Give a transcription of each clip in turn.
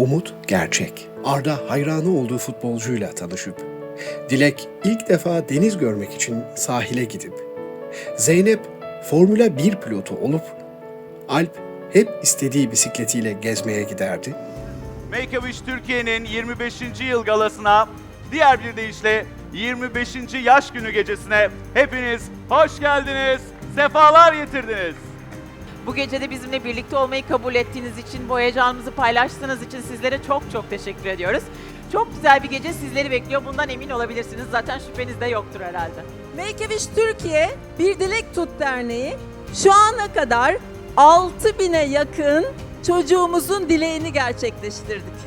Umut gerçek. Arda hayranı olduğu futbolcuyla tanışıp, Dilek ilk defa deniz görmek için sahile gidip, Zeynep Formula 1 pilotu olup, Alp hep istediği bisikletiyle gezmeye giderdi. Make a Wish Türkiye'nin 25. yıl galasına, diğer bir deyişle 25. yaş günü gecesine hepiniz hoş geldiniz, sefalar getirdiniz. Bu gece de bizimle birlikte olmayı kabul ettiğiniz için, bu heyecanımızı paylaştığınız için sizlere çok çok teşekkür ediyoruz. Çok güzel bir gece sizleri bekliyor. Bundan emin olabilirsiniz. Zaten şüpheniz de yoktur herhalde. Wish Türkiye Bir Dilek Tut Derneği şu ana kadar 6000'e yakın çocuğumuzun dileğini gerçekleştirdik.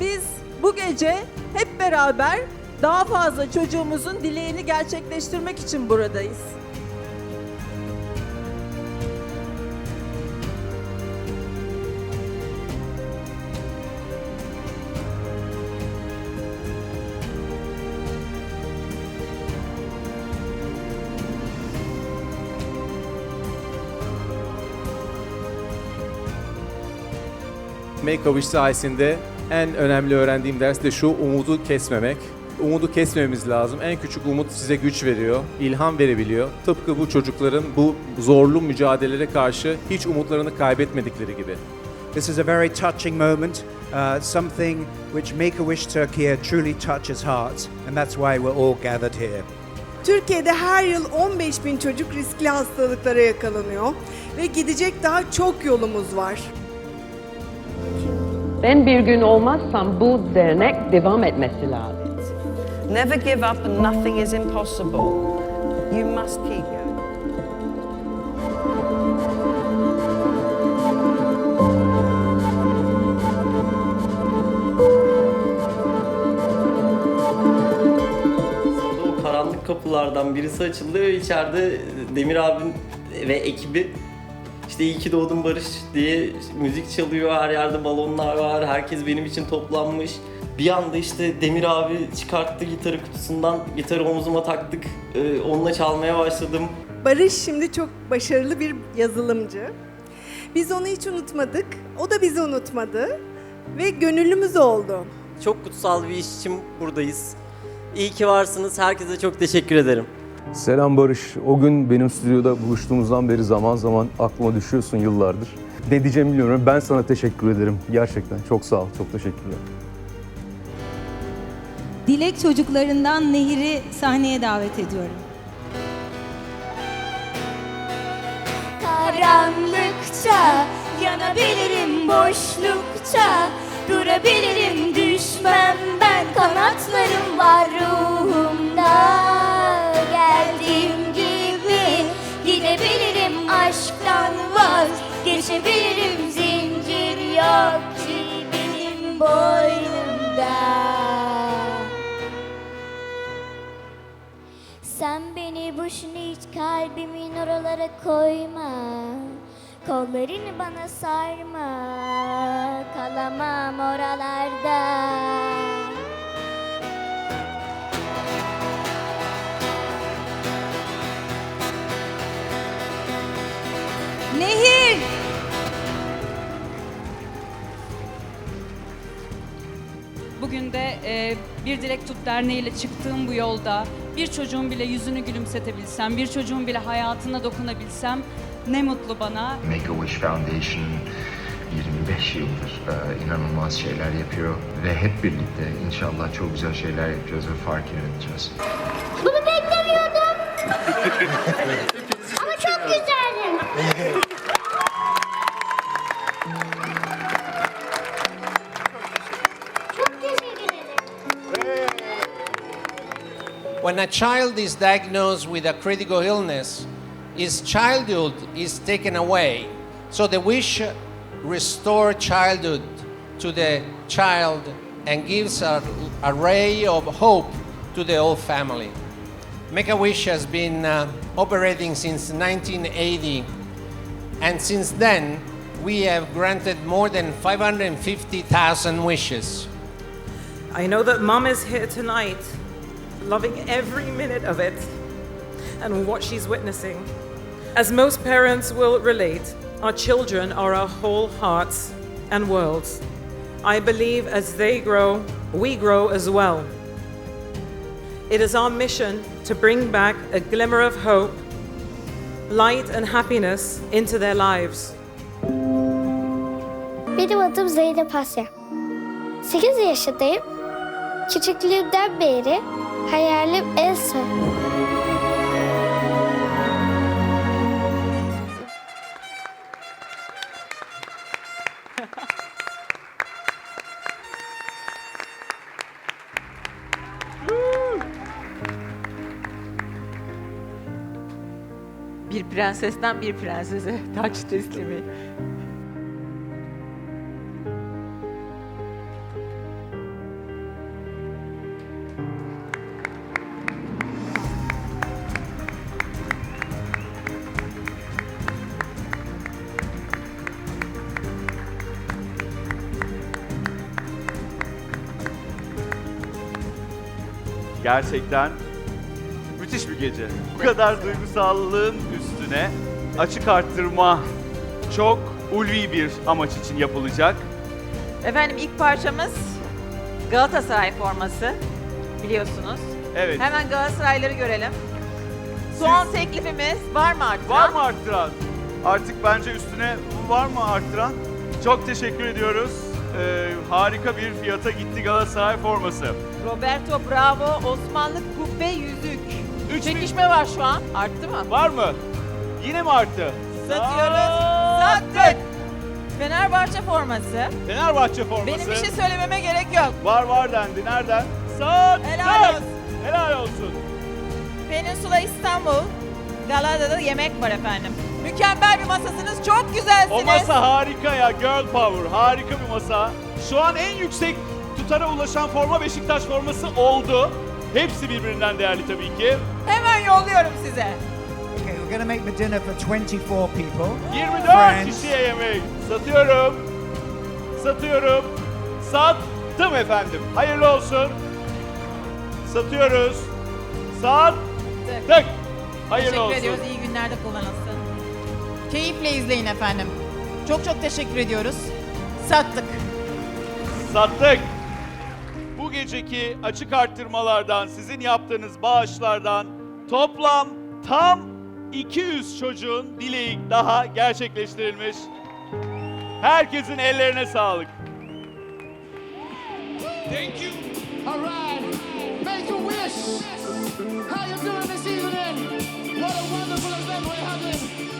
Biz bu gece hep beraber daha fazla çocuğumuzun dileğini gerçekleştirmek için buradayız. A Wish sayesinde en önemli öğrendiğim ders de şu, umudu kesmemek. Umudu kesmememiz lazım. En küçük umut size güç veriyor, ilham verebiliyor. Tıpkı bu çocukların bu zorlu mücadelelere karşı hiç umutlarını kaybetmedikleri gibi. This is a very touching moment, uh, something which Make a Wish Turkey truly touches hearts, and that's why we're all gathered here. Türkiye'de her yıl 15 bin çocuk riskli hastalıklara yakalanıyor ve gidecek daha çok yolumuz var. Ben bir gün olmazsam bu dernek devam etmesi lazım. Never give up and nothing is impossible. You must keep going. Karanlık kapılardan birisi açıldı ve içeride Demir abim ve ekibi işte iyi ki doğdun Barış diye müzik çalıyor. Her yerde balonlar var. Herkes benim için toplanmış. Bir anda işte Demir abi çıkarttı gitarı kutusundan. Gitarı omzuma taktık. Ee, onunla çalmaya başladım. Barış şimdi çok başarılı bir yazılımcı. Biz onu hiç unutmadık. O da bizi unutmadı ve gönüllümüz oldu. Çok kutsal bir iş için buradayız. İyi ki varsınız. Herkese çok teşekkür ederim. Selam Barış. O gün benim stüdyoda buluştuğumuzdan beri zaman zaman aklıma düşüyorsun yıllardır. Ne diyeceğimi bilmiyorum. Ben sana teşekkür ederim. Gerçekten çok sağ ol. Çok teşekkürler. Dilek çocuklarından Nehir'i sahneye davet ediyorum. Karanlıkta yanabilirim boşlukta Durabilirim düşmem ben kanatlarım var ruhumda boşuna hiç kalbimin oralara koyma Kollarını bana sarma Kalamam oralarda Nehir! Bugün de e, Bir Dilek Tut Derneği ile çıktığım bu yolda bir çocuğun bile yüzünü gülümsetebilsem, bir çocuğun bile hayatına dokunabilsem ne mutlu bana. Make a Wish Foundation 25 yıldır e, inanılmaz şeyler yapıyor ve hep birlikte inşallah çok güzel şeyler yapacağız ve fark yaratacağız. Bunu beklemiyordum When a child is diagnosed with a critical illness, his childhood is taken away. So the wish restore childhood to the child and gives a, a ray of hope to the whole family. Make a Wish has been uh, operating since 1980, and since then we have granted more than 550,000 wishes. I know that Mum is here tonight, loving every minute of it and what she's witnessing. As most parents will relate, our children are our whole hearts and worlds. I believe as they grow, we grow as well. It is our mission to bring back a glimmer of hope, light, and happiness into their lives. Benim adım Zeynep Asya. 8 yaşındayım. Küçüklüğümden beri hayalim Elsa. Bir prensesten bir prensese taç teslimi. Gerçekten müthiş bir gece. Bu kadar duygusallığın üstüne açık arttırma çok ulvi bir amaç için yapılacak. Efendim ilk parçamız Galatasaray forması biliyorsunuz. Evet. Hemen Galatasarayları görelim. Son teklifimiz var mı artık? Var mı arttıran? Artık bence üstüne var mı arttıran? Çok teşekkür ediyoruz. Ee, harika bir fiyata gitti Galatasaray forması. Roberto Bravo Osmanlı kubbe yüzük. Üç Çekişme var şu an. Arttı mı? Var mı? Yine mi arttı? Satıyoruz. Sattık. Fenerbahçe forması. Fenerbahçe forması. Benim bir şey söylememe gerek yok. Var var dendi. Nereden? Sattık. Helal olsun. Helal olsun. Peninsula İstanbul. Galada'da yemek var efendim. Mükemmel bir masasınız. Çok güzelsiniz. O masa harika ya. Girl Power. Harika bir masa. Şu an en yüksek tutara ulaşan forma Beşiktaş forması oldu. Hepsi birbirinden değerli tabii ki. Hemen yolluyorum size. Okay, we're going to make the dinner for 24 people. 24 Friends. kişiye yemek. Satıyorum. Satıyorum. Sattım efendim. Hayırlı olsun. Satıyoruz. Sattık. Hayırlı teşekkür olsun. ediyoruz. İyi günlerde kullanılsın. Keyifle izleyin efendim. Çok çok teşekkür ediyoruz. Sattık. Sattık geceki açık arttırmalardan, sizin yaptığınız bağışlardan toplam tam 200 çocuğun dileği daha gerçekleştirilmiş. Herkesin ellerine sağlık. Thank you. All right. Make a wish. How you doing this evening? What a wonderful event we're having.